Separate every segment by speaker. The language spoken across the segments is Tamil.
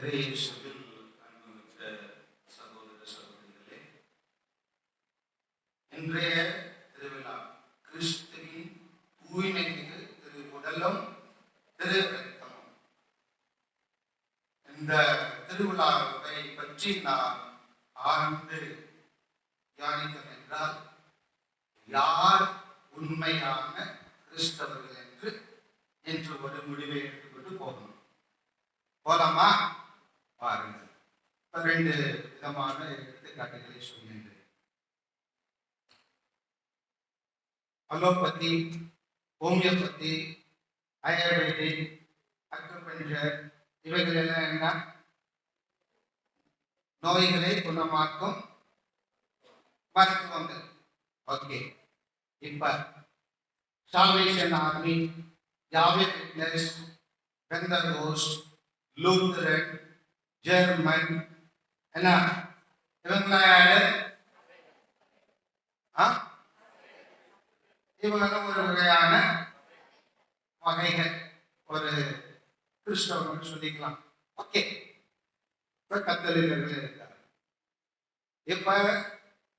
Speaker 1: இறையேசுவில் அன்புமிக்க சகோதர சகோதரிகளே இன்றைய திருவிழா கிறிஸ்துவின் தூய்மைக்கு திரு உடலும் திரு ரத்தமும் இந்த திருவிழாவை பற்றி நாம் ஆழ்ந்து தியானித்தோம் என்றால் யார் உண்மையான கிறிஸ்தவர்கள் என்று என்று ஒரு முடிவை எடுத்துக்கொண்டு போகணும். போலாமா பாருங்கள் இப்ப ரெண்டு விதமான எடுத்துக்காட்டுகளை சொல்கின்றேன் அலோபதி ஹோமியோபதி ஆயுர்வேதிக் அக்குபஞ்சர் இவைகள் எல்லாம் என்ன நோய்களை குணமாக்கும் மருத்துவங்கள் ஓகே இப்ப சால்வேஷன் ஆர்மி யாவே ஃபிட்னஸ் பெந்தகோஸ்ட் லூத்தரன் ஜெர்மன் என்ன இவங்களா யாரு இவங்க ஒரு வகையான வகைகள். ஒரு கிறிஸ்தவர்கள் சொல்லிக்கலாம். ஓகே. இப்ப கத்தோலிக்கர்கள் இருக்காரு இப்ப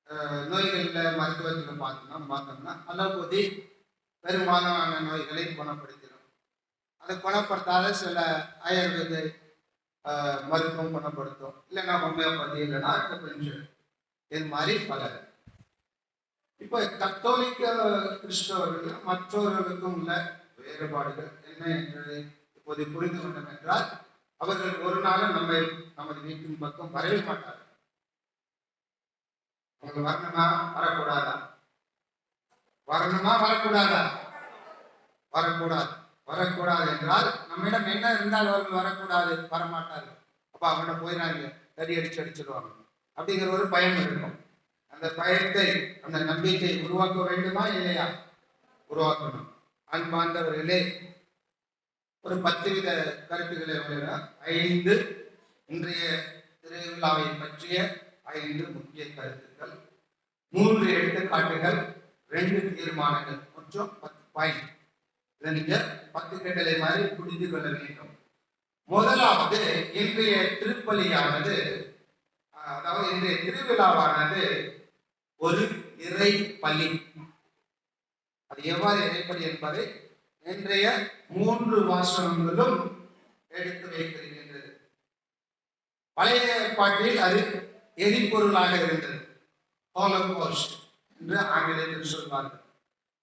Speaker 1: அஹ், நோய்கள்ல மருத்துவத்தில் பார்த்தோம்னா பார்த்தோம்னா அலோபதி பெரும்பாலான நோய்களை குணப்படுத்திடும். அதை குணப்படுத்தாத சில ஆயுர்வேத மருத்துவம் குணப்படுத்தும். இல்லைன்னா ஹோமியோபதி இல்லைன்னா அக்குபஞ்சர் இது மாதிரி பல. இப்போ கத்தோலிக்க கிறிஸ்தவர்கள் மற்றவர்களுக்கும் உள்ள வேறுபாடுகள் என்ன என்று இப்போது புரிந்து கொண்டோம் என்றால் அவர்கள் ஒரு நாளும் நம்மை நமது வீட்டின் பக்கம் வரவே மாட்டார்கள். அவங்க வரணுமா? வரக்கூடாதா? வரணுமா? வரக்கூடாதா? வரக்கூடாது. வரக்கூடாது என்றால் நம்மிடம் என்ன இருந்தால் அவர்கள் வரக்கூடாது வரமாட்டார்கள். அப்ப அவங்கள்ட்ட போயிடாங்க தடி அடிச்சு அடிச்சிடுவாங்க அப்படிங்கிற ஒரு பயம் இருக்கும். அந்த பயத்தை அந்த நம்பிக்கை உருவாக்க வேண்டுமா இல்லையா? உருவாக்கணும். அன்பாண்டவர்களே ஒரு பத்து வித கருத்துக்களை ஐந்து இன்றைய திருவிழாவை பற்றிய ஐந்து முக்கிய கருத்துக்கள். மூன்று எடுத்துக்காட்டுகள் ரெண்டு தீர்மானங்கள். மற்றும் பத்து பாயிண்ட். இதை நீங்க பத்து கட்டளை மாதிரி புரிந்து கொள்ள வேண்டும். முதலாவது இன்றைய திருப்பலியானது அதாவது இன்றைய திருவிழாவானது ஒரு இறை பலி. அது எவ்வாறு இறைப்பலி என்பதை இன்றைய மூன்று வாசனங்களும் எடுத்து வைத்திருக்கின்றது. பழைய ஏற்பாட்டில் அது எரிபொருளாக இருந்தது. ஹோலோகோஸ்ட் என்று ஆங்கிலத்தில் சொல்வார்கள்.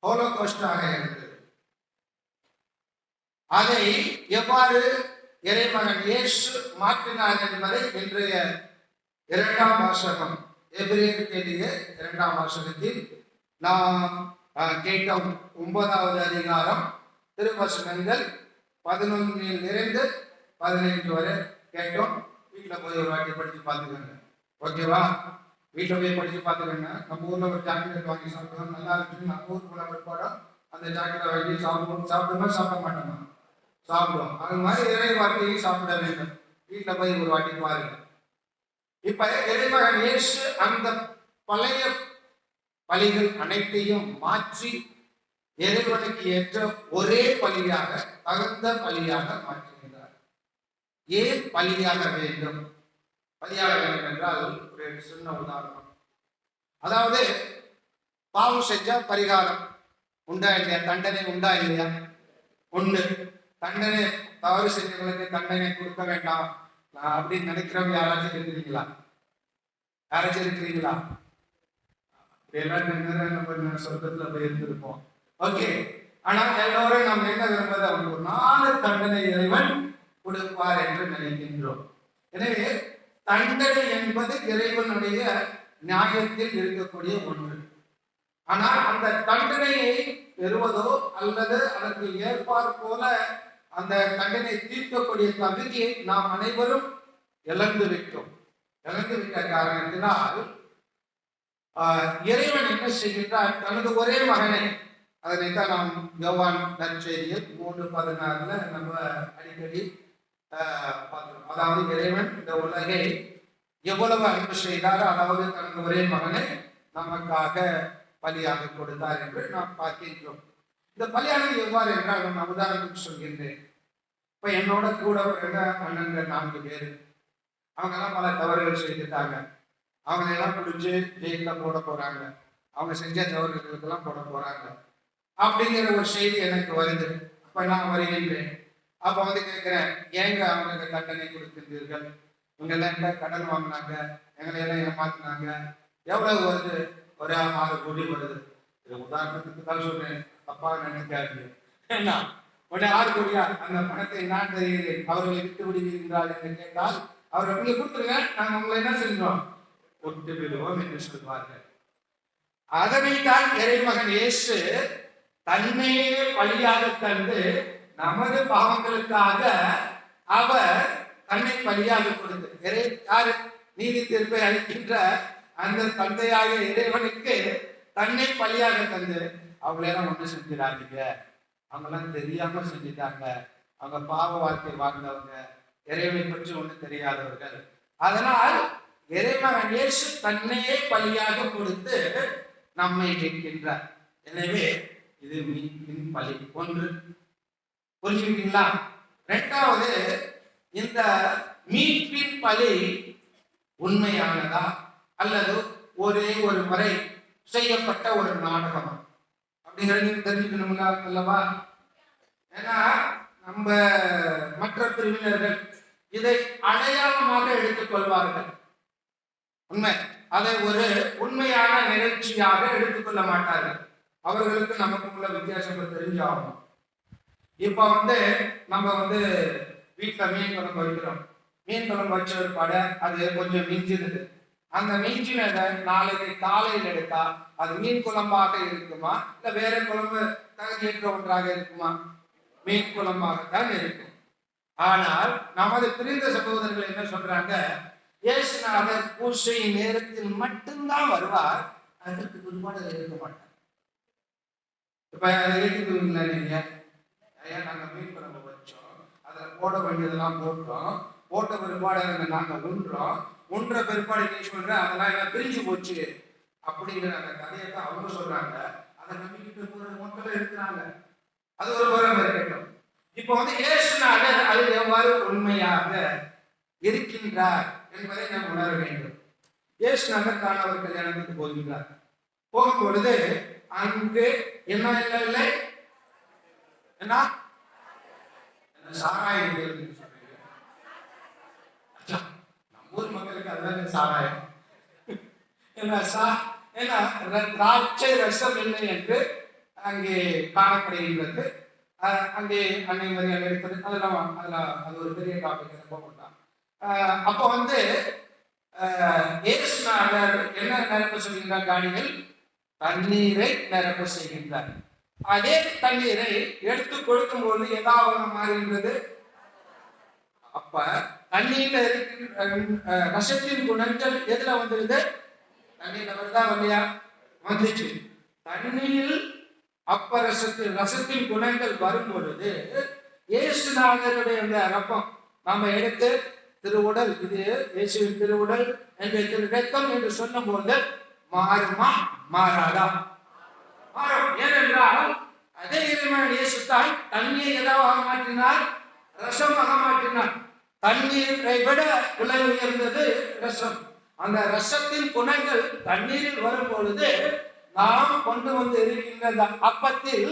Speaker 1: ஹோலோகோஸ்டாக இருந்தது. அதை எவ்வாறு இறைமகன் இயேசு மாற்றினார் என்பதை இன்றைய இரண்டாம் வாசகம் எபிரேயருக்கு எழுதிய இரண்டாம் வாசகத்தில் நாம் கேட்ட கேட்டோம். ஒன்பதாவது அதிகாரம் திருவசனங்கள் பதினொன்றில் இருந்து பதினைந்து வரை கேட்டோம். வீட்டில் போய் ஒரு வாட்டி படித்து பார்த்துக்கோங்க. ஓகேவா வீட்டில் போய் படித்து பார்த்துக்கோங்க. நம்ம ஊரில் ஒரு சாக்லேட் வாங்கி சாப்பிடுவோம். நல்லா இருக்குன்னு நம்ம ஊருக்குள்ள போன அந்த சாக்லேட் வாங்கி சாப்பிடுவோம். சாப்பிடுமா சாப்பிட மாட்டோமா? சாப்பிடுவோம். அது மாதிரி இறை வார்த்தையை சாப்பிட வேண்டும். வீட்டில் போய் ஒரு வாட்டி பாருங்க. இப்ப இறைமகன் இயேசு அந்த பழைய பலிகள் அனைத்தையும் மாற்றி இறைவனுக்கு ஏற்ற ஒரே பலியாக தகுந்த பலியாக மாற்றுகிறார் ஏன் பலியாக வேண்டும்? பலியாக வேண்டும் என்றால் ஒரு சின்ன உதாரணம். அதாவது பாவம் செஞ்சா பரிகாரம். உண்டா இல்லையா? தண்டனை உண்டா இல்லையா? ஒன்று தண்டனை தவறு செஞ்சவங்களுக்கு தண்டனை கொடுக்க வேண்டாம். நான் அப்படின்னு நினைக்கிறவங்க யாராச்சும் இருக்கிறீங்களா யாராச்சும் இருக்கிறீங்களா? எல்லாம் நம்ம சொர்க்கத்துல போய் இருந்திருப்போம். ஓகே ஆனா எல்லோரும் நம்ம என்ன விரும்புறது அவங்களுக்கு ஒரு நாலு தண்டனை இறைவன் கொடுப்பார் என்று நினைக்கின்றோம். எனவே தண்டனை என்பது இறைவனுடைய நியாயத்தில் இருக்கக்கூடிய ஒன்று. ஆனால் அந்த தண்டனையை பெறுவதோ அல்லது அதற்கு ஏற்பார் போல அந்த தண்டனை தீர்க்கக்கூடிய தகுதியை நாம் அனைவரும் இழந்து விட்டோம். இழந்து விட்ட காரணத்தினால் ஆஹ், இறைவன் என்ன செய்கின்றார் தனது ஒரே மகனை அதனைத்தான் நாம் யோவான் நற்செய்தியில் மூன்று பதினாறுல நம்ம அடிக்கடி பார்க்கிறோம். அதாவது இறைவன் இந்த உலகை எவ்வளவு அன்பு செய்தார் அதாவது தனது ஒரே மகனை நமக்காக பலியாக கொடுத்தார் என்று நாம் பார்க்கின்றோம். இந்த பலியானது எவ்வாறு என்றால் நான் உதாரணத்துக்கு சொல்கின்றேன். இப்ப என்னோட கூட பிறந்த அண்ணன்கள் நான்கு பேர். அவங்க எல்லாம் பல தவறுகள் செய்துட்டாங்க. அவங்க எல்லாம் பிடிச்சி ஜெயில போட போறாங்க. அவங்க செஞ்ச தவறுகளுக்கெல்லாம் போட போறாங்க. அப்படிங்கிற ஒரு செய்தி எனக்கு வருது. அப்ப நான் வருகின்றேன். அப்ப வந்து கேட்கிறேன் ஏங்க அவங்களுக்கு தண்டனை கொடுக்கின்றீர்கள் இவங்க எல்லாம் என்ன கடன் வாங்கினாங்க? எங்களை எல்லாம் ஏமாத்தினாங்க? எவ்வளவு வருது? ஒரு ஆறு கோடி வருது. உதாரணத்துக்கு தான் சொல்றேன். தப்பா நினைக்காதீர்கள் என்ன உடனே ஆறு கோடியா? அந்த பணத்தை நான் தருகிறேன். அவர்களை விட்டு விடுவீர்கள் என்று கேட்டால் அவர்கள் நீங்க கொடுத்துருங்க நாங்க உங்களை என்ன செஞ்சோம் ஒட்டு விடுவோம் என்று சொல்வார்கள். அதனைத்தான் இறைமகன் இயேசு தன்னையே பலியாக தந்து நமது பாவங்களுக்காக அவர் தன்னை பலியாக கொடுத்து இறை யாரு? நீதி தீர்ப்பை அளிக்கின்ற அந்த தந்தையாக இறைவனுக்கு தன்னை பலியாக தந்து அவங்களெல்லாம் ஒன்று செஞ்சிடாதீங்க. அவங்கெல்லாம் தெரியாம செஞ்சுட்டாங்க. அவங்க பாவ வாழ்க்கை வாழ்ந்தவங்க. இறைவனை பற்றி ஒன்றும் தெரியாதவர்கள். அதனால் இறைவன் இயேசு தன்னையே பலியாக கொடுத்து நம்மை கேட்கின்றார் எனவே இது மீட்பின் பலி. ஒன்று புரிஞ்சுக்கிட்டீங்களா? ரெண்டாவது இந்த மீட்பின் பலி உண்மையானதா? அல்லது ஒரே ஒரு முறை செய்யப்பட்ட ஒரு நாடகமா? அப்படிங்கிறது தெரிஞ்சுக்கணும்ல அல்லவா? ஏன்னா நம்ம மற்ற பிரிவினர்கள் இதை அடையாளமாக எடுத்துக் கொள்வார்கள். உண்மை. அதை ஒரு உண்மையான நிகழ்ச்சியாக எடுத்துக்கொள்ள மாட்டார்கள். அவர்களுக்கு நமக்கு உள்ள வித்தியாசங்கள் தெரிஞ்சாகும் இப்ப வந்து நம்ம வந்து வீட்டுல மீன் குழம்பு வைக்கிறோம். மீன் குழம்பு வச்ச ஒரு படை அது கொஞ்சம் மிஞ்சிருது அந்த மிஞ்சினதை நாளைக்கு காலையில் எடுத்தா அது மீன் குழம்பாக இருக்குமா? இல்ல வேற குழம்பு தகுதியற்ற ஒன்றாக இருக்குமா? மீன் குழம்பாகத்தான் இருக்கும். ஆனால் நமது பிரிந்த சகோதரர்கள் என்ன சொல்றாங்க? இயேசுநாதர் பூசை நேரத்தில் மட்டும்தான் வருவார் அதற்கு பிற்பாடு இருக்க மாட்டார். இப்ப அதை ஏற்றுக்குவீங்களா நீங்க ஐயா நாங்க மீன் குழம்பு வச்சோம். அதுல போட வேண்டியதெல்லாம் போட்டோம். போட்ட பிற்பாடு நாங்க உண்றோம் ஒன்றை பிற்பாடு நீ சொல்ற அதெல்லாம் எல்லாம் பிரிஞ்சு போச்சு அப்படிங்கிற அந்த கதையை தான் அவங்க சொல்றாங்க. அதை நம்பிக்கிட்டு போற மக்களும் இருக்கிறாங்க. அது ஒரு புறம் இருக்கட்டும். இப்போ வந்து இயேசுநாதர் அது எவ்வாறு உண்மையாக இருக்கின்றார் என்பதை நாம் உணர வேண்டும். இயேசுநாதர் அவர் கல்யாணத்துக்கு போகின்றார். போகும் பொழுது அங்கு என்ன இல்லை? என்ன? என்ன சாராயம் இருக்குன்னு சொல்றீங்க அச்சா, நம்ம ஊர் மக்களுக்கு அதுதான் சாராயம். என்ன சா ஏன்னா திராட்சை ரசம் இல்லை என்று அங்கே காணப்படுகின்றது. அஹ் அங்கே அன்னை மரியாதை எடுத்தது அதெல்லாம் அதெல்லாம் அது ஒரு பெரிய டாபிக் போக மாட்டான் அப்போ வந்து இயேசுநாதர் என்ன நிரப்ப சொல்கின்றார் காணிகள்? தண்ணீரை நிரப்ப செய்கின்றார். அதே தண்ணீரை எடுத்து கொடுக்கும் போது ஏதாவது மாறுகின்றது? அப்ப தண்ணீர்ல இருக்கின்ற ரசத்தின் குணங்கள் எதுல வந்துருது? தண்ணீர்ல வருதா வரலையா? வந்துச்சு. தண்ணியில் அப்ப ரசத்தில் ரசத்தின் குணங்கள் வரும் பொழுது இயேசுநாதருடைய அந்த ரப்பம் நாம எடுத்து திருவுடல் இது இயேசுவின் திருவுடல் என்று திரு ரத்தம் என்று சொன்னபோது மாறுமா? மாறாதா? மாறும். ஏனென்றால் அதே இறைவன் இயேசு தான் தண்ணீரை எதாவது மாற்றினார்? ரசமாக மாற்றினார் தண்ணீரை விட விலை உயர்ந்தது ரசம் அந்த ரசத்தின் குணங்கள் தண்ணீரில் வரும் பொழுது நாம் கொண்டு வந்து இருக்கின்ற அந்த அப்பத்தில்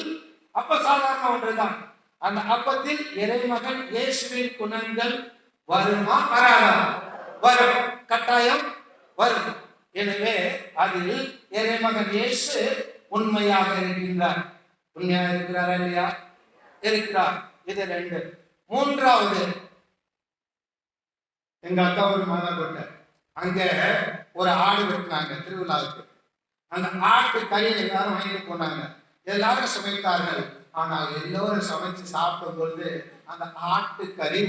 Speaker 1: அப்ப சாதாரண ஒன்றுதான். அந்த அப்பத்தில் இறைமகன் இயேசுவின் குணங்கள் வருமா வராதா? வரும். கட்டாயம் வரும். எனவே அதில் இறைமகன் இயேசு உண்மையாக இருக்கின்றார். உண்மையாக இருக்கிறாரா இல்லையா? இருக்கிறார். இது ரெண்டு. மூன்றாவது எங்க அக்கா ஒரு மாதா கொண்ட அங்க ஒரு ஆடு வெட்டினாங்க திருவிழாவுக்கு. அந்த ஆட்டு கறியை எல்லாரும் வாங்கிட்டு போனாங்க. எல்லாரும் சமைத்தார்கள். ஆனால் எல்லோரும் சமைச்சு சாப்பிடும் பொழுது அந்த ஆட்டு கறி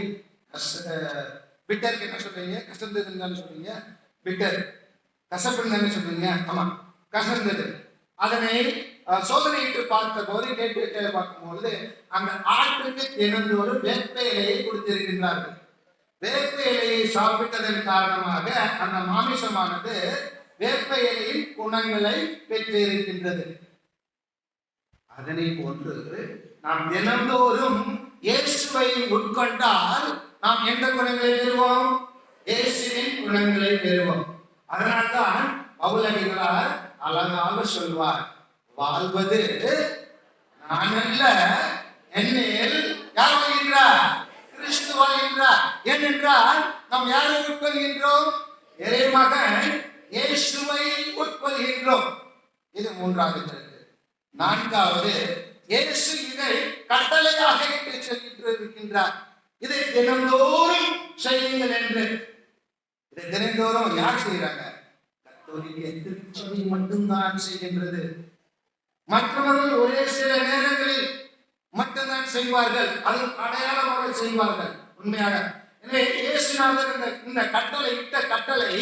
Speaker 1: பிட்டருக்கு என்ன சொல்றீங்க? கசந்ததுன்னு இருந்தான்னு சொல்றீங்க? பிட்டர் கசப்புன்னு இருந்தான்னு சொல்றீங்க? ஆமா கசந்தது. அதனை சோதனையிட்டு பார்த்த போது கேட்டு கேட்டு பார்க்கும்போது அந்த ஆட்டுக்கு தினந்தோறும் வேப்ப இலையை கொடுத்திருக்கின்றார்கள். வேப்ப இலையை சாப்பிட்டதன் காரணமாக அந்த மாமிசமானது வேப்ப இலையின் குணங்களை பெற்றிருக்கின்றது. அதனை போன்று நாம் தினந்தோறும் இயேசுவை உட்கொண்டால் நாம் எந்த குணங்களை பெறுவோம்? இயேசுவின் குணங்களை பெறுவோம். அதனால்தான் பவுலடிகளார் அழகாக சொல்வார். வாழ்வது நான் அல்ல என்னில் யார் வாழ்கின்றார்? கிறிஸ்து வாழ்கின்றார். ஏனென்றால் நாம் யாரை உட்கொள்கின்றோம்? இறைமகன் இயேசுவை உட்கொள்கின்றோம். இது மூன்றாவது கருத்து நான்காவது இயேசு இதை கட்டளையாக என்று சொல்லிட்டு இருக்கின்றார் இதை தினந்தோறும் செய்யுங்கள் என்று. இதை தினந்தோறும் யார் செய்கிறாங்க? கத்தோலிக்க திருச்சபை மட்டும்தான் செய்கின்றது. மற்றவர்கள் ஒரே சில நேரங்களில் மட்டும்தான் செய்வார்கள். அது அடையாளமாக செய்வார்கள். உண்மையாக. எனவே இயேசுநாதர் இந்த இந்த கட்டளை இட்ட கட்டளை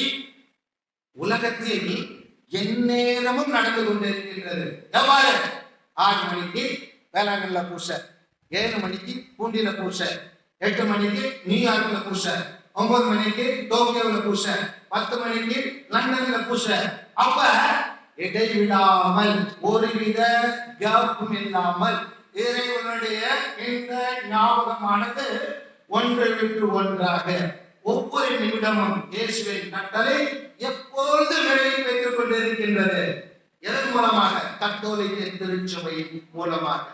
Speaker 1: உலகத்தில் எந்நேரமும் நடந்து கொண்டிருக்கின்றது எவ்வாறு? ஆறு மணிக்கு வேளாங்கல்ல பூச ஏழு மணிக்கு பூண்டியில பூச எட்டு மணிக்கு நியூயார்க்ல பூச ஒன்பது மணிக்கு டோக்கியோவில் பூச பத்து மணிக்கு லண்டன்ல பூச. அப்ப இடைவிடாமல் ஒருவித கேப்பும் இல்லாமல் இறைவனுடைய இந்த ஞாபகமானது ஒன்றை விட்டு ஒன்றாக ஒவ்வொரு நிமிடமும் இயேசுவின் கட்டளை எப்பொழுது நிறைவேற்றிக் கொண்டிருக்கின்றது. எதன் மூலமாக? கத்தோலிக்க திருச்சபையின் மூலமாக.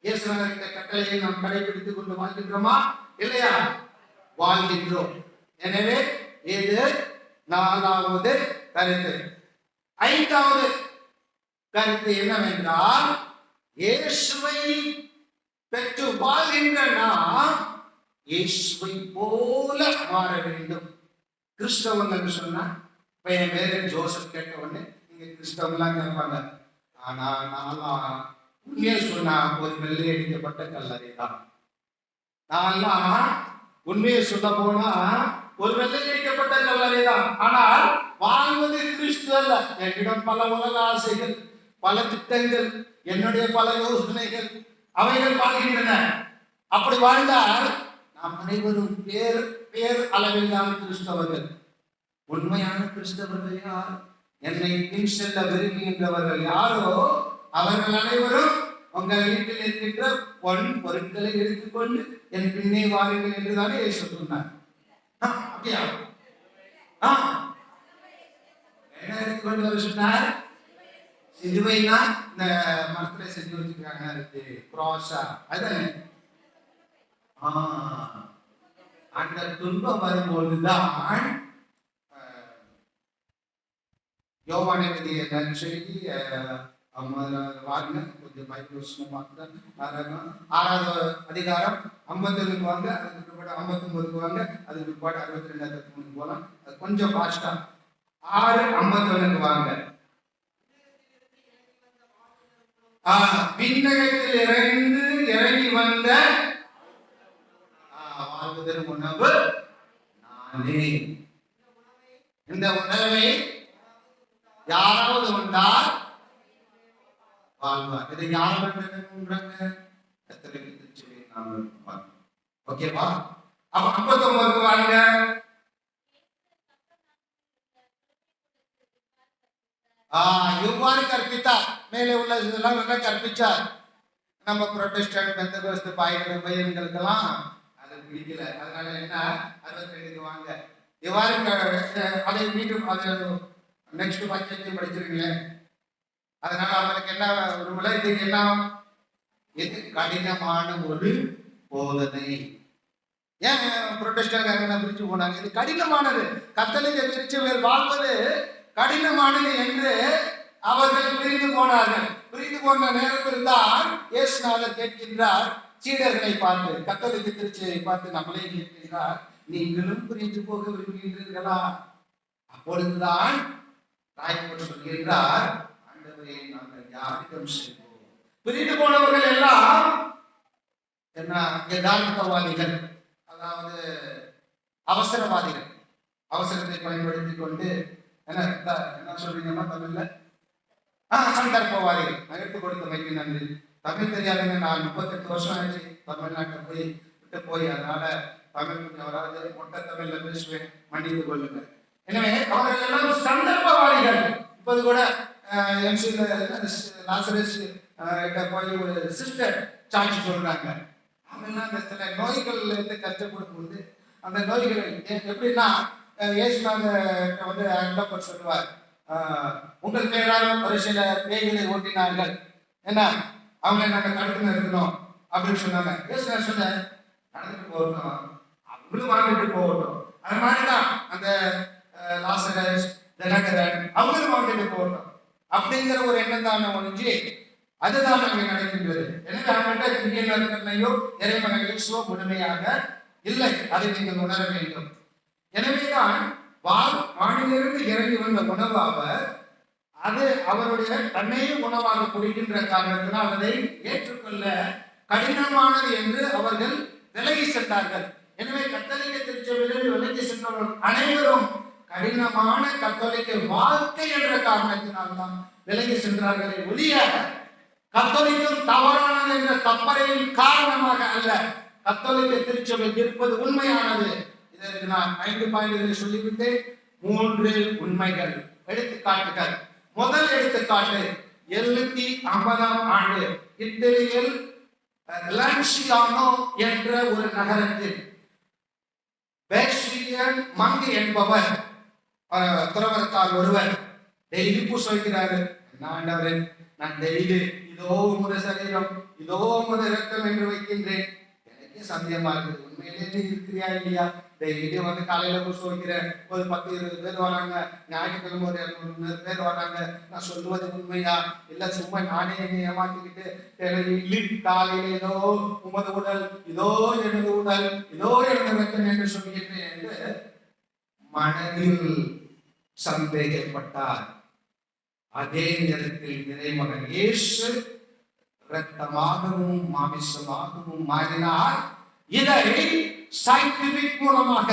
Speaker 1: இயேசுவின் இந்த கட்டளையை நாம் கடைபிடித்துக் கொண்டு வாழ்கின்றோமா? இல்லையா? வாழ்கின்றோம். எனவே இது நாலாவது கருத்து. ஐந்தாவது கருத்து என்னவென்றால் இயேசுவை பெற்று வாழ்கின்ற நாம் இயேசுவை போல மாற வேண்டும். கிறிஸ்தவங்கள் சொன்னா இப்ப என் பேரு ஜோசப் கேட்ட உடனே நீங்க கிறிஸ்தவங்களாம் கேட்பாங்க. ஆனா நான்லாம் உண்மையை சொன்னா ஒரு வெள்ளை அடிக்கப்பட்ட கல்லறை தான் நான்லாம் உண்மையை சொல்ல போனா ஒரு வெள்ளை அடிக்கப்பட்ட கல்லறை தான் ஆனால் வாழ்வது கிறிஸ்து அல்ல. என்னிடம் பல உலக ஆசைகள் பல திட்டங்கள் என்னுடைய பல யோசனைகள் அவைகள் வாழ்கின்றன. அப்படி வாழ்ந்தால் நாம் அனைவரும் பேர் பேர் அளவில் தான் கிறிஸ்தவர்கள். உண்மையான கிறிஸ்தவர்கள் யார்? என்னை பின் செல்ல விரும்புகின்றவர்கள் யாரோ? அவர்கள் அனைவரும் உங்கள் வீட்டில் இருக்கின்ற பொன் பொருட்களை எடுத்துக்கொண்டு என் பின்னே வாருங்கள் என்றுதானே இயேசு சொன்னார். அப்படியா? ஆ. என்ன எடுத்துக்கொண்டு வர சொன்னார் சிலுவைனா இந்த மரத்துல செஞ்சு வச்சிருக்காங்க இருக்கு கிராஸா அதுதானே? ஆ, அந்த துன்பம் வரும்பொழுதுதான் அஹ், யோவான் எழுதிய வாங்க கொஞ்சம் மைக்ரோஸ்கோப் ஆறாவது அதிகாரம் ஐம்பத்தொன்னுக்கு வாங்க அதுக்கு பிற்பாடு ஐம்பத்தி ஒன்பதுக்கு வாங்க அதுக்கு பிற்பாடு அறுபத்தி ரெண்டாயிரத்தி மூணு போகலாம் அது கொஞ்சம் ஃபாஸ்டா ஆறு ஐம்பத்தொன்னுக்கு வாங்க. விண்ணகத்தில் இறங்கி இறங்கி வந்த வாழ்வதற்கு உணவு நானே. இந்த உணவை யாராவது உண்டால் வாழ்வார். இதை யார் பண்றாங்க எத்தனை திருச்சி ஓகேவா? அப்ப ஐம்பத்தொன்பதுக்கு வாங்க ஆஹ் இவ்வாறு கற்பித்தார். மேலே உள்ள இதெல்லாம் என்ன கற்பிச்சார். நம்ம புரொட்டஸ்டன்ட் பெந்தகோஸ்து பாய்கள் பையன்களுக்கெல்லாம் அது பிடிக்கல. அதனால என்ன? அறுபத்தி ரெண்டுக்கு வாங்க. இவ்வாறு அதை மீண்டும் அது நெக்ஸ்ட் பஞ்சத்தையும் படிச்சிருக்கீங்களே அதனால அவனுக்கு என்ன ஒரு உலகத்துக்கு இது என்ன? இது கடினமான ஒரு போதனை? ஏன் புரொட்டஸ்டாங்க பிரிச்சு போனாங்க? இது கடினமானது. கத்தலிக்க திருச்சபையில் வாழ்வது கடினமானது என்று அவர்கள் பிரிந்து போனார்கள். பிரிந்து போன நேரத்தில் தான் இயேசுநாதர் கேட்கின்றார் சீடர்களை பார்த்து கத்தோலிக்க திருச்சியை பார்த்து நம்மளே கேட்கின்றார் நீங்களும் பிரிந்து போக விரும்புகிறீர்களா? அப்பொழுதுதான் தாய்மொழி சொல்கின்றார் ஆண்டவரே நாங்கள் யாரிடம் செல்வோம்? பிரிந்து போனவர்கள் எல்லாம் என்ன யதார்த்தவாதிகள் அதாவது அவசரவாதிகள். அவசரத்தை பயன்படுத்தி கொண்டு என்ன த- என்ன சொல்றீங்கம்மா தமிழ்ல? ஆ சந்தர்ப்பவாதிகள் நான் கொடுத்த வைக்கு நன்றி. தமிழ் தெரியாதுங்க நான் முப்பத்தெட்டு வருஷம் ஆயிடுச்சு தமிழ்நாட்டில் போய் விட்டு போய். அதனால தமிழ் கொஞ்சம் வராது. மொட்டை தமிழ்ல பேசுவேன். மன்னித்து கொள்ளுங்க. எனவே அவர்கள் எல்லாம் சந்தர்ப்பவாதிகள். இப்போது கூட எம்சியில் லாசரஸ் போய் ஒரு சிஸ்டர் சாட்சி சொல்றாங்க. அவங்கெல்லாம் இந்த சில நோய்கள்ல இருந்து கஷ்டப்படும் போது அந்த நோய்கள் எப்படின்னா அஹ், வந்து அண்டப்பர் சொல்லுவார். ஆஹ், உங்கள் ஒரு சில பேய்களை ஓட்டினார்கள். என்ன அவங்க நாங்கள் தடுத்து நிறுத்தணும் அப்படின்னு சொன்னாங்க. இயேசுநாதர் சொன்ன நடந்துட்டு போகட்டும். அவங்களும் வாழ்ந்துட்டு போகட்டும். அது மாதிரி தான் அந்த லாசகஸ் தினகரன் அவங்களும் வாழ்ந்துட்டு போகட்டும். அப்படிங்கிற ஒரு எண்ணம் தான் ஒழிஞ்சு அதுதான் அங்கே நடக்கின்றது. எனவே அவங்கள்ட்ட திவ்ய நற்கரணையோ இறைவனையோ இயேசுவோ முழுமையாக இல்லை. அதை நீங்கள் உணர வேண்டும். எனவேதான் வால் வானிலிருந்து இறங்கி வந்த உணவு அவர் அது அவருடைய தன்னையே உணவாக குடிக்கின்ற காரணத்தினால் அதை ஏற்றுக்கொள்ள கடினமானது என்று அவர்கள் விலகி சென்றார்கள். எனவே கத்தலிக்க திருச்சபையில் விலகி சென்றவர்கள் அனைவரும் கடினமான கத்தோலிக்க வாழ்க்கை என்ற காரணத்தினால்தான் விலகி சென்றார்களே ஒழிய கத்தோலிக்கம் தவறானது என்ற தப்பறையின் காரணமாக அல்ல. கத்தோலிக்க திருச்சபை இருப்பது உண்மையானது. இதற்கு நான் ஐந்து பாயிண்ட்களை சொல்லிவிட்டேன். மூன்று உண்மைகள். எடுத்துக்காட்டுகள். முதல் எடுத்துக்காட்டு எழுநூத்தி ஐம்பதாம் ஆண்டு இத்தாலியில் லான்சியானோ என்ற ஒரு நகரத்தில். பேக்ஸ்டியன் மங்கு என்பவர் அஹ், துறவரத்தார் ஒருவர். டெய்லி பூசை வைக்கிறாரு நான் ஆண்டவரே, நான் டெய்லி இதோ உமது சரீரம் இதோ உமது ரத்தம் என்று வைக்கின்றேன். எனக்கே சந்தேகமா இருக்குது. உண்மையிலே இருக்கிறியா இல்லையா? டெய்லியும் வந்து காலையில பூசை வைக்கிறேன் ஒரு பத்து இருபது பேர் வராங்க. ஞாயிற்றுக்கிழமை ஒரு இரநூறு பேர் வராங்க. நான் சொல்லுவது உண்மையா? இல்ல சும்மா நானே என்னை ஏமாத்திக்கிட்டு காலையில ஏதோ உமது உடல் இதோ எனது உடல் இதோ எனது ரத்தம் என்று சொல்கிறேன் என்று மனதில் சந்தேகப்பட்டார். அதே நேரத்தில் நிறைமகன் இயேசு இரத்தமாகவும் மாமிசமாகவும் மாறினார். இதை சயின்டிபிக் மூலமாக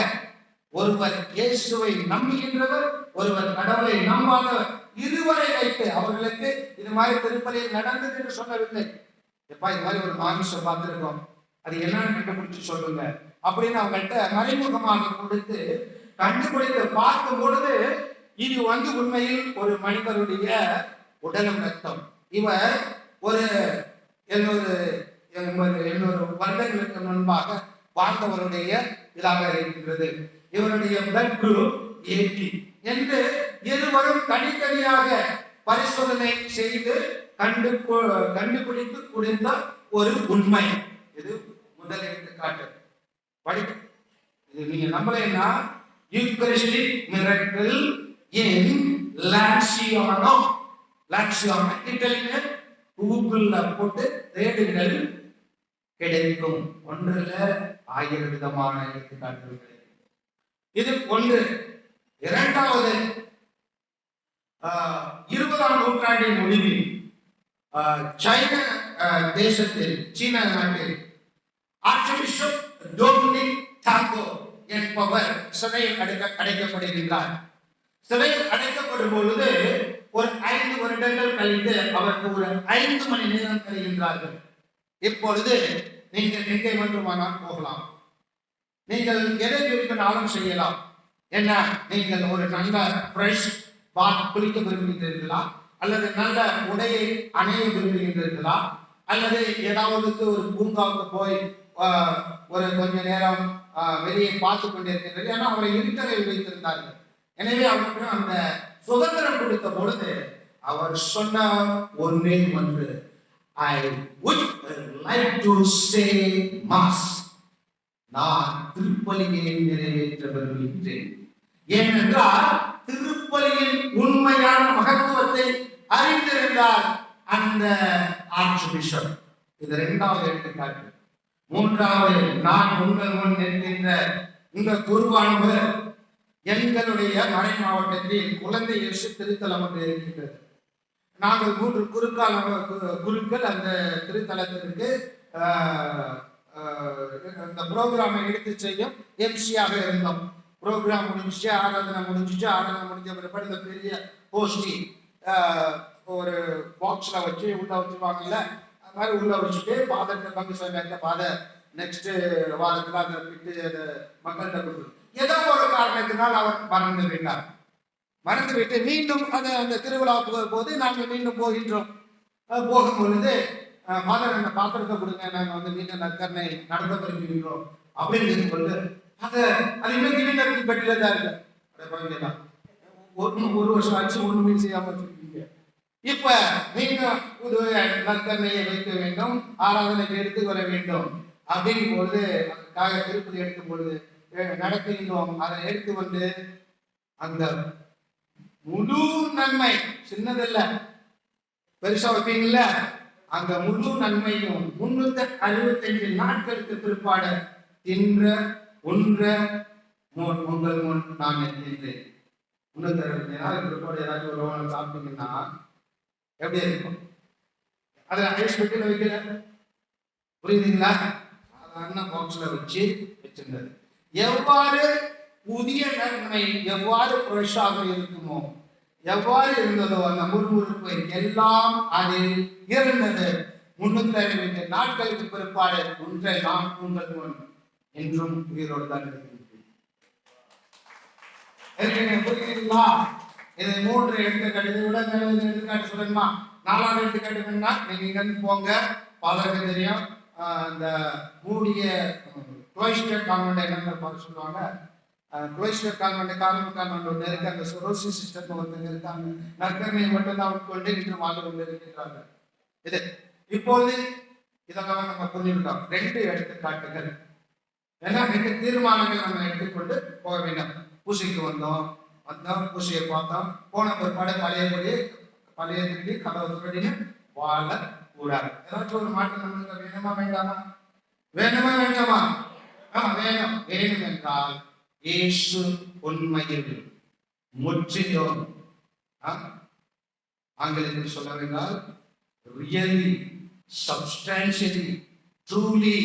Speaker 1: ஒருவர் இயேசுவை நம்புகின்றவர் ஒருவர் கடவுளை நம்பாதவர் இருவரை வைத்து அவர்களுக்கு இது மாதிரி திருப்பலியில் நடந்தது என்று சொல்லவில்லை. எப்பா இது மாதிரி ஒரு மாமிசம் பார்த்திருக்கோம். அது என்னன்னு கண்டுபிடிச்சு சொல்லுங்க. அப்படின்னு அவங்கள்ட்ட மறைமுகமாக கொடுத்து கண்டுபிடித்து பார்க்கும் பொழுது இது வந்து உண்மையில் ஒரு மனிதருடைய உடலும் ரத்தம். இவர் ஒரு என்னொரு எண்பது எண்ணூறு வருடங்களுக்கு முன்பாக வாழ்ந்தவருடைய இதாக இருக்கின்றது இவருடைய பிளட் குரூப் ஏடி என்று இருவரும் தனித்தனியாக பரிசோதனை செய்து கண்டு கண்டுபிடித்து குடிந்த ஒரு உண்மை. இது முதல் எடுத்துக்காட்டு. படி இது நீங்க நம்பலைன்னா யூக்கரிஸ்டிக் மிரக்கிள் இன் லான்சியானோ லான்சியானோ இட்டலியில கூகுள்ல போட்டு தேடுங்கள் கிடைக்கும். ஒன்றுல ஆயிரம் விதமான எடுத்துக்காட்டுகள். இது ஒன்று. இரண்டாவது ஆஹ், இருபதாம் நூற்றாண்டின் முடிவில் ஆஹ், சைன தேசத்தில் சீன நாட்டில் ஆர்ச்பிஷப் டோமினிக் தாக்கோ என்பவர் சிறையில் அடைக்க அடைக்கப்படுகின்றார். சிறையில் அடைக்கப்படும் பொழுது ஒரு ஐந்து வருடங்கள் கழித்து அவருக்கு ஒரு ஐந்து மணி நேரம் தருகின்றார்கள் இப்பொழுது நீங்கள் எங்கே வேண்டுமானால் போகலாம். நீங்கள் எதை விரும்பினாலும் செய்யலாம். என்ன? நீங்கள் ஒரு நல்ல ஃப்ரெஷ் பாத் குளிக்க விரும்புகின்றீர்களா? அல்லது நல்ல உடையை அணைய விரும்புகின்றீர்களா? அல்லது ஏதாவதுக்கு ஒரு பூங்காவுக்கு போய் ஒரு கொஞ்ச நேரம் வெளியே பார்த்து கொண்டிருக்கின்றது ஏன்னா அவரை இருட்டறையில் வைத்திருந்தார்கள். எனவே அவருக்கு அந்த சுதந்திரம் கொடுத்த பொழுது அவர் சொன்ன ஒன்றே ஒன்று. ஐ would like to say mass நான் திருப்பலியை நிறைவேற்ற விரும்புகின்றேன் ஏனென்றால் திருப்பலியின் உண்மையான மகத்துவத்தை அறிந்திருந்தார் அந்த ஆர்ச் பிஷப் இது இரண்டாவது எடுத்துக்காட்டு. மூன்றாவது நான் உங்கள் முன் நிற்கின்ற இந்த குருவானவர் எங்களுடைய மறை மாவட்டத்தில் குழந்தை இயேசு திருத்தலம் ஒன்று இருக்கின்றது. நாங்கள் மூன்று குருக்கள் கு- குருக்கள் அந்த திருத்தலத்திற்கு இந்த அந்த ப்ரோக்ராமை எடுத்து செய்யும் எம்சியாக இருந்தோம். ப்ரோக்ராம் முடிஞ்சிச்சு ஆராதனை முடிஞ்சிச்சு. ஆராதனை முடிஞ்ச பிற்பாடு இந்த பெரிய போஸ்டி ஒரு பாக்ஸில் வச்சு உள்ள வச்சுருவாங்கல்ல அது மாதிரி உள்ள வச்சுட்டு ஃபாதர்கிட்ட பங்கு சொன்னாங்க ஃபாதர் நெக்ஸ்ட் வாரத்தில் அந்த விட்டு அதை மக்கள்கிட்ட கொடுத்து ஏதோ ஒரு காரணத்தினால் அவர் மறந்து விட்டார் மறந்து விட்டு மீண்டும் அந்த அந்த திருவிழா போது நாங்கள் மீண்டும் போகின்றோம். போகும்பொழுது போகும் பொழுது ஃபாதர் அந்த பாத்திரத்தை கொடுங்க. நாங்கள் வந்து மீண்டும் நற்கரணை நடத்த விரும்புகின்றோம். அப்படின்னு சொல்லிட்டு அது அது இன்னும் திடீர்னு பெட்டில தான் இருக்கு. அட ஒரு ஒரு வருஷம் ஆச்சு ஒண்ணுமே செய்யாம வச்சிருக்கீங்க. இப்ப மீண்டும் புது நற்கரணையை வைக்க வேண்டும் ஆராதனைக்கு எடுத்து வர வேண்டும். அப்படிங்கும் பொழுது அதுக்காக திருப்பதி எடுக்கும் பொழுது அஹ், நடத்துகின்றோம் அதை எடுத்து வந்து அந்த முழு நன்மை சின்னதில்ல பெருசா வைப்பீங்கல்ல? அந்த முழு நன்மையும் முன்னூத்தி அறுபத்தஞ்சு நாட்களுக்கு பிற்பாடு தின்ற ஒன்ற உங்கள் முன் நான் இருக்கின்றேன் முன்னூத்தி அறுபத்தஞ்சு பிற்பாடு ஏதாச்சும் ஒரு உணவு சாப்பிட்டீங்கன்னா எப்படி இருக்கும்? அதை ஐஸ் பெட்டியில் வைக்கல. புரியுதுங்களா? சாதாரண பாக்ஸ்ல வச்சு வச்சிருந்தது. எவ்வாறு புதிய நன்மை எவ்வாறு ஃப்ரெஷ்ஷாக இருக்குமோ எவ்வாறு இருந்ததோ அந்த முறுமுறுப்பு எல்லாம் அதில் இருந்தது. முன்னூத்தி ஐம்பது நாட்களுக்கு பிற்பாடு ஒன்றை நாம் உங்கள் முன் என்றும் உயிரோடு தான் இருக்கிறது புரியுதுங்களா? இதை மூன்று எடுத்துக்காட்டு இதை விட மேல எடுத்துக்காட்டு சொல்லணுமா நாலாவது எடுத்துக்காட்டுன்னா நீங்க இங்க போங்க பாதருக்கு தெரியும். அந்த மூடிய குளோஸ்டர் கான்வெண்ட் என்னன்னு பார்த்து சொல்லுவாங்க. குளோஸ்டர் கான்வெண்ட் காரணம் கான்வெண்ட் ஒன்று இருக்கு. அந்த சொரோசி சிஸ்டம் ஒருத்தங்க இருக்காங்க. நற்கரணையை மட்டும்தான் உட்கொண்டு இன்று வாழ்ந்து கொண்டு இருக்கின்றாங்க. இது. இப்போது இதெல்லாம் நம்ம புரிஞ்சுக்கிட்டோம். ரெண்டு எடுத்துக்காட்டுகள். ஏன்னா ரெண்டு தீர்மானங்கள் நம்ம எடுத்துக்கொண்டு போக வேண்டும். பூசைக்கு வந்தோம். வந்தோம். பூசையை பார்த்தோம். போன பிற்பாடு பழையபடி பழைய திரும்பி கதவை திருடின்னு வாழ கூடாது ஏதாச்சும் ஒரு மாற்றம் நம்மளுக்கு வேணுமா வேண்டாமா? வேணுமா வேண்டாமா? ஆமா வேணும். வேணும் என்றால் இயேசு உண்மையில் முற்றிலும் ஆங்கிலத்தில் சொல்ல வேண்டால் really substantially truly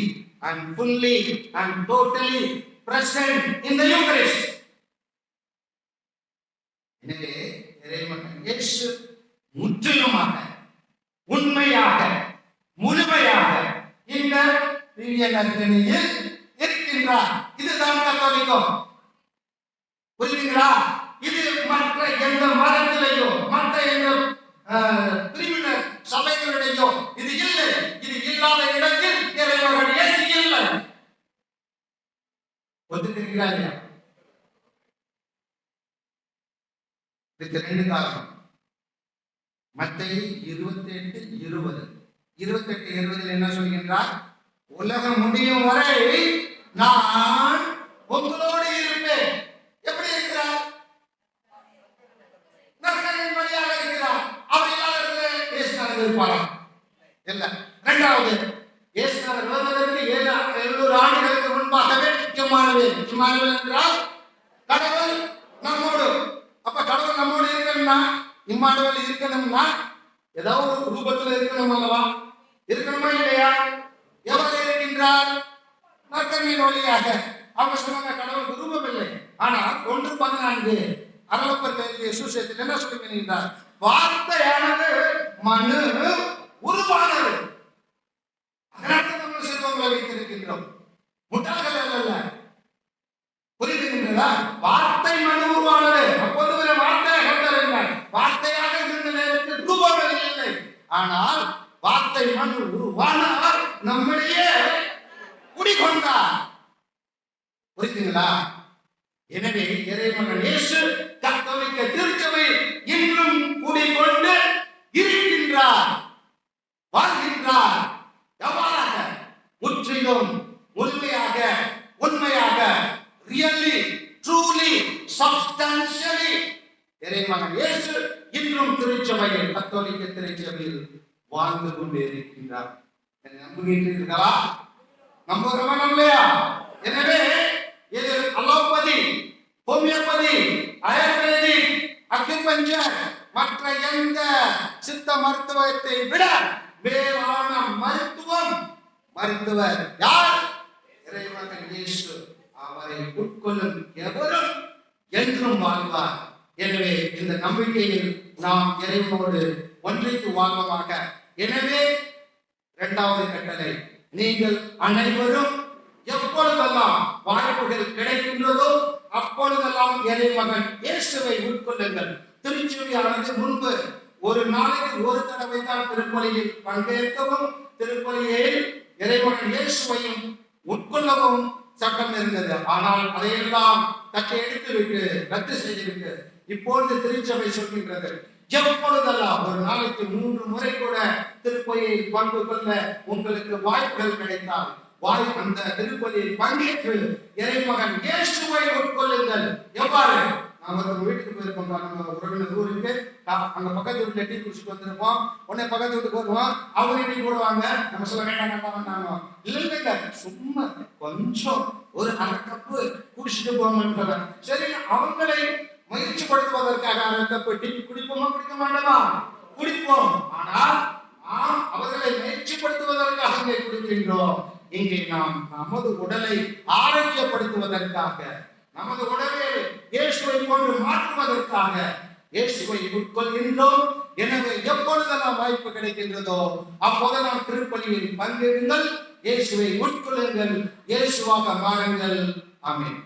Speaker 1: and fully and totally present in the Eucharist. எனவே இறைவன் இயேசு முற்றிலுமாக உண்மையாக முழுமையாக இந்த திவ்ய நற்கனியில் இருக்கின்றார். இதுதான் கத்தோலிக்கம். புரியுதுங்களா? இது மற்ற எந்த மதத்திலேயோ மற்ற எந்த ஆஹ், பிரிவினர் சபைகளிடையோ இது இல்லை. இது இல்லாத இடத்தில் இறைவர்கள் இயேசு இல்லை. ஒத்துக்கிறீர்களா இதுக்கு ரெண்டு காரணம். மத்திய இருபத்தி எட்டு இருபது. இருபத்தி எட்டு இருபதில் என்ன சொல்கின்றார்? உலகம் முடியும் வரை நான் உங்களோடு இருப்பேன். எப்படி இருக்கிறார்? நற்கரின் வழியாக இருக்கிறார். அவர் இல்லாத இடத்துல இயேசுநாதர் இருப்பாரா இல்ல இரண்டாவது இயேசுநாதர் வருவதற்கு ஏழு எழுநூறு ஆண்டுகளுக்கு முன்பாகவே இம்மானுவேல் இம்மானுவேல் என்றால் கடவுள் நம்மோடு. அப்ப கடவுள் நம்மோடு இருக்கணும்னா இம்மானுவேல் இருக்கணும்னா ஏதோ ஒரு ரூபத்துல இருக்கணும் அல்லவா? இருக்கணுமா இல்லையா? எவர் இருக்கின்றார்? நற்கண்ணின் வழியாக. அவங்க சொன்னாங்க கடவுளுக்கு ரூபம் இல்லை. ஆனா ஒன்று பதினான்கு அரவப்பர் எழுதிய சுசேத்தில் என்ன சொல்லுகிறார் வார்த்தையானது மனு உருவானது. அதனால நம்ம செல்வங்களை வைத்திருக்கின்றோம். முட்டாள்கள் அல்ல. புரிந்துகின்றதா வார்த்தை மனு உருவானது. அப்போது ஒரு வார்த்தையாக இருந்தார் வார்த்தையாக இருந்த நேரத்தில் ரூபங்கள் இல்லை. ஆனால் வார்த்தை மனு உருவானவர் நம்மளையே குடிகொண்டார். புரியுதுங்களா எனவே இறைமகன் இயேசு கத்தோலிக்க திருச்சபை இன்றும் குடிகொண்டு இருக்கின்றார் வாழ்கின்றார். எவ்வாறாக? முற்றிலும் முழுமையாக உண்மையாக ரியலி ட்ரூலி சப்ஸ்டான்சியலி இறைமகன் இயேசு இன்றும் திருச்சபையில் கத்தோலிக்க திருச்சபையில் வாழ்ந்து கொண்டு இருக்கின்றார் நம்புகின்றீர்களா? நம்புகிறவன் இல்லையா? எனவே இது அலோபதி ஹோமியோபதி ஆயுர்வேதிக் அக்குபஞ்சர் மற்ற எந்த சித்த மருத்துவத்தை விட மேலான மருத்துவம் மருத்துவர் யார்? இறைவன் இயேசு அவரை உட்கொள்ளும் எவரும் என்றும் வாழ்வார். எனவே இந்த நம்பிக்கையில் நாம் இறைவனோடு ஒன்றைக்கு வாழ்வமாக எனவே இரண்டாவது கட்டளை நீங்கள் அனைவரும் எப்பொழுதெல்லாம் வாய்ப்புகள் கிடைக்கின்றதோ அப்பொழுதெல்லாம் இறைமகன் இயேசுவை உட்கொள்ளுங்கள். திருச்செவியானது முன்பு ஒரு நாளைக்கு ஒரு தடவை தான் திருப்பலியில் பங்கேற்கவும் திருப்பலியில் இறைமகன் இயேசுவையும் உட்கொள்ளவும் சட்டம் இருந்தது. ஆனால் அதையெல்லாம் தட்டி எடுத்து விட்டு ரத்து செய்துவிட்டு இப்பொழுது திருச்சபை சொல்கின்றது. எப்பொழுதெல்லாம் ஒரு நாளைக்கு மூன்று முறை கூட திருப்பதியை பங்கு கொள்ள உங்களுக்கு வாய்ப்புகள் கிடைத்தால் வாய் அந்த திருப்பதியில் பங்கேற்று இறைமகன் இயேசுவை உட்கொள்ளுங்கள். எவ்வாறு நாம் ஒரு வீட்டுக்கு போயிருக்கோம் நம்ம உறவினர் ஊருக்கு கா- அங்க பக்கத்து வீட்டுல டீ குடிச்சிட்டு வந்திருப்போம். உடனே பக்கத்து வீட்டுக்கு வருவோம். அவங்க டீ போடுவாங்க. நம்ம சொல்ல வேண்டாம் வேண்டாம் வேண்டாம் சும்மா கொஞ்சம் ஒரு அரை கப்பு குடிச்சிட்டு போங்கன்னு சரி அவங்களை முயற்சிப்படுத்துவதற்காக அரை கப்பு டீ குடிப்போமா குடிக்க மாட்டோமா? குடிப்போம். ஆனால் நாம் அவர்களை முயற்சிப்படுத்துவதற்காக இங்கே குடிக்கின்றோம். இங்கே நாம் நமது உடலை ஆரோக்கியப்படுத்துவதற்காக நமது உடலை இயேசுவை போன்று மாற்றுவதற்காக இயேசுவை உட்கொள்கின்றோம். எனவே எப்பொழுதெல்லாம் வாய்ப்பு கிடைக்கின்றதோ அப்போது நாம் திருப்பலியில் பங்கெடுங்கள். இயேசுவை உட்கொள்ளுங்கள். இயேசுவாக மாறுங்கள். ஆமென்.